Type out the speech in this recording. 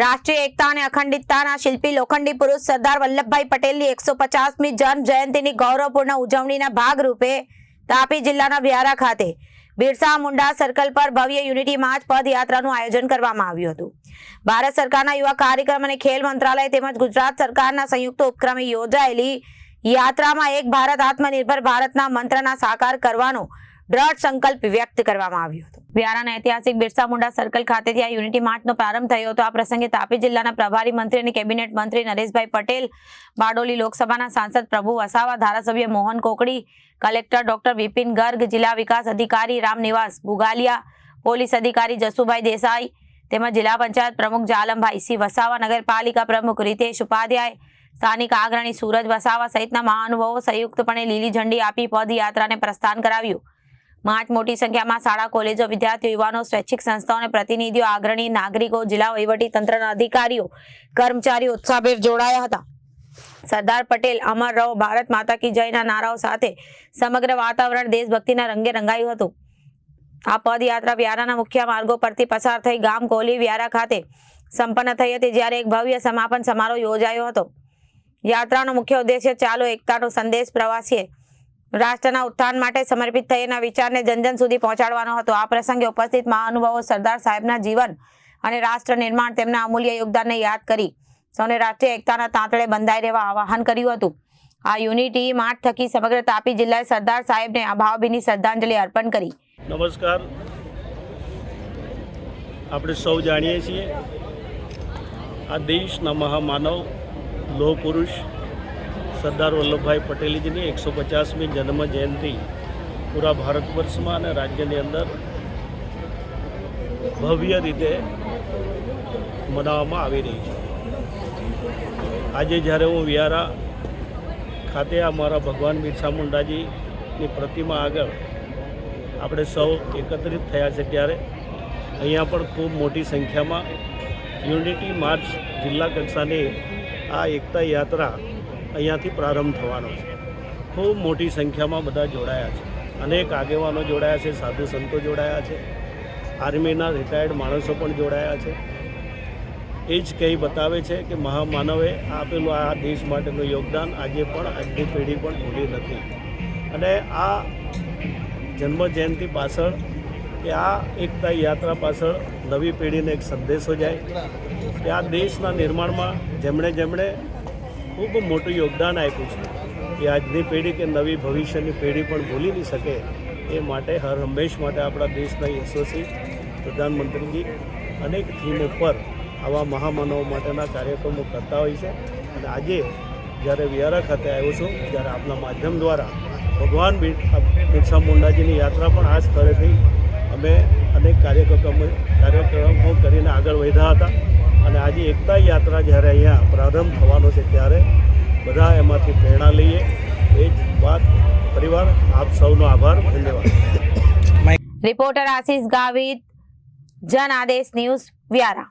રાષ્ટ્રીય એકતા અને અખંડિતતાના શિલ્પી લોખંડી પુરુષ સરદાર વલ્લભભાઈ પટેલની એકસો પચાસમી જન્મ જયંતિની ગૌરવપૂર્ણ ઉજવણીના ભાગરૂપે તાપી જિલ્લાના વ્યારા ખાતે બિરસા મુંડા સર્કલ પર ભવ્ય યુનિટી માર્ચ પદયાત્રાનું આયોજન કરવામાં આવ્યું હતું. ભારત સરકારના યુવા કાર્યક્રમ અને ખેલ મંત્રાલય તેમજ ગુજરાત સરકારના સંયુક્ત ઉપક્રમે યોજાયેલી યાત્રામાં એક ભારત આત્મનિર્ભર ભારતના મંત્રના સાકાર કરવાનો દ્રઢ સંકલ્પ વ્યક્ત કરવામાં આવ્યો હતો. વ્યારાના ઐતિહાસિક બિરસા મુંડા સર્કલ ખાતેથી આ યુનિટી માર્ચનો પ્રારંભ થયો હતો. આ પ્રસંગે તાપી જિલ્લાના પ્રભારી મંત્રી અને કેબિનેટ મંત્રી નરેશભાઈ પટેલ, બારડોલી લોકસભાના સાંસદ પ્રભુ વસાવા, ધારાસભ્ય મોહન કોકડી, કલેક્ટર ડોક્ટર વિપિન ગર્ગ, જિલ્લા વિકાસ અધિકારી રામનિવાસ બુગાલિયા પોલીસ અધિકારી જસુભાઈ દેસાઈ તેમજ જિલ્લા પંચાયત પ્રમુખ જાલમભાઈ સી વસાવા, નગરપાલિકા પ્રમુખ રીતેશ ઉપાધ્યાય, સ્થાનિક આગ્રણી સુરજ વસાવા સહિતના મહાનુભાવો સંયુક્તપણે લીલી ઝંડી આપી પદયાત્રાને પ્રસ્થાન કરાવ્યું. માર્ચ મોટી સંખ્યામાં શાળા, કોલેજો, વિદ્યાર્થીઓ, યુવાનો, સ્વૈચ્છિક સંસ્થાઓને પ્રતિનિધિઓ, આગ્રણી નાગરિકો, જિલ્લા વહીવટી તંત્રના અધિકારીઓ, કર્મચારીઓ ઉત્સાહભેર જોડાયા હતા. સરદાર પટેલ, અમર રહો, ભારત માતા કી જયના નારાઓ સાથે સમગ્ર વાતાવરણ દેશભક્તિના રંગે રંગાયું હતું. આ પદયાત્રા વ્યારાના મુખ્ય માર્ગો પરથી પસાર થઈ ગામ કોલી વ્યારા ખાતે સંપન્ન થઈ હતી, જ્યારે એક ભવ્ય સમાપન સમારોહ યોજાયો હતો. યાત્રાનો મુખ્ય ઉદ્દેશ્ય ચાલો, એકતાનો સંદેશ પ્રવાસીએ રાષ્ટ્રના ઉત્થાન માટે સમર્પિત થયેના વિચારને જન જન સુધી પહોંચાડવાનો હતો. આ પ્રસંગે ઉપસ્થિત મહાનુભાવો સરદાર સાહેબના જીવન અને રાષ્ટ્ર નિર્માણ તેમના અમૂલ્ય યોગદાનને યાદ કરી સૌને રાષ્ટ્રીય એકતાના તાંતળે બંધાઈ રહેવા આવાહન કર્યું હતું. આ યુનિટી માર્ચ થકી સમગ્ર તાપી જિલ્લાએ સરદાર સાહેબને ભાવભીની શ્રદ્ધાંજલિ અર્પણ કરી. નમસ્કાર. આપણે સૌ જાણીએ છીએ આ દેશના મહામાનવ લોહ પુરુષ સરદાર વલ્લભભાઈ પટેલજીની એકસો પચાસમી જન્મ જયંતિ પૂરા ભારત વર્ષમાં અને રાજ્યની અંદર ભવ્ય રીતે મનાવવામાં આવી રહી છે. આજે જ્યારે હું વિયારા ખાતે અમારા ભગવાન બિરસા મુંડાજીની પ્રતિમા આગળ આપણે સૌ એકત્રિત થયા છે ત્યારે અહીંયા પણ ખૂબ મોટી સંખ્યામાં યુનિટી માર્ચ જિલ્લા કક્ષાની આ એકતા યાત્રા અહીંયાથી પ્રારંભ થવાનો છે. ખૂબ મોટી સંખ્યામાં બધા જોડાયા છે. અનેક આગેવાનો જોડાયા છે, સાધુ સંતો જોડાયા છે. આર્મીના રિટાયર્ડ માણસો પણ જોડાયા છે. એ જ કંઈ બતાવે છે કે મહામાનવે આપેલું આ દેશ માટેનું યોગદાન આજે પણ આજની પેઢી પણ ભૂલી નથી. અને આ જન્મ જયંતિ પાછળ કે આ એકતા યાત્રા પાછળ નવી પેઢીને એક સંદેશો જાય કે આ દેશના નિર્માણમાં જેમણે જેમણે ખૂબ મોટું યોગદાન આપ્યું છે. એ આજની પેઢી કે નવી ભવિષ્યની પેઢી પણ ભૂલી નહીં શકે એ માટે હર હંમેશ માટે આપણા દેશના યશસ્વી પ્રધાનમંત્રીજી, અનેક થીમ ઉપર આવા મહામાનવો માટેના કાર્યક્રમો કરતા હોય છે. અને આજે જ્યારે વિયારા ખાતે આવ્યો છું, ત્યારે આપના માધ્યમ દ્વારા ભગવાન બિર- બિરસા મુંડાજીની યાત્રા પણ આ સ્થળેથી અમે અનેક કાર્યક્રમો કાર્યક્રમો કરીને આગળ વધ્યા હતા. અને આજે એકતા યાત્રા જ્યારે અહીંયા પ્રારંભ થવાનો છે ત્યારે બધા એમાંથી પ્રેરણા લઈએ. એ જ વાત. પરિવાર, આપ સૌનો આભાર. ધન્યવાદ. રિપોર્ટર આશીષ ગાવિત, જન આદેશ ન્યૂઝ વ્યારા.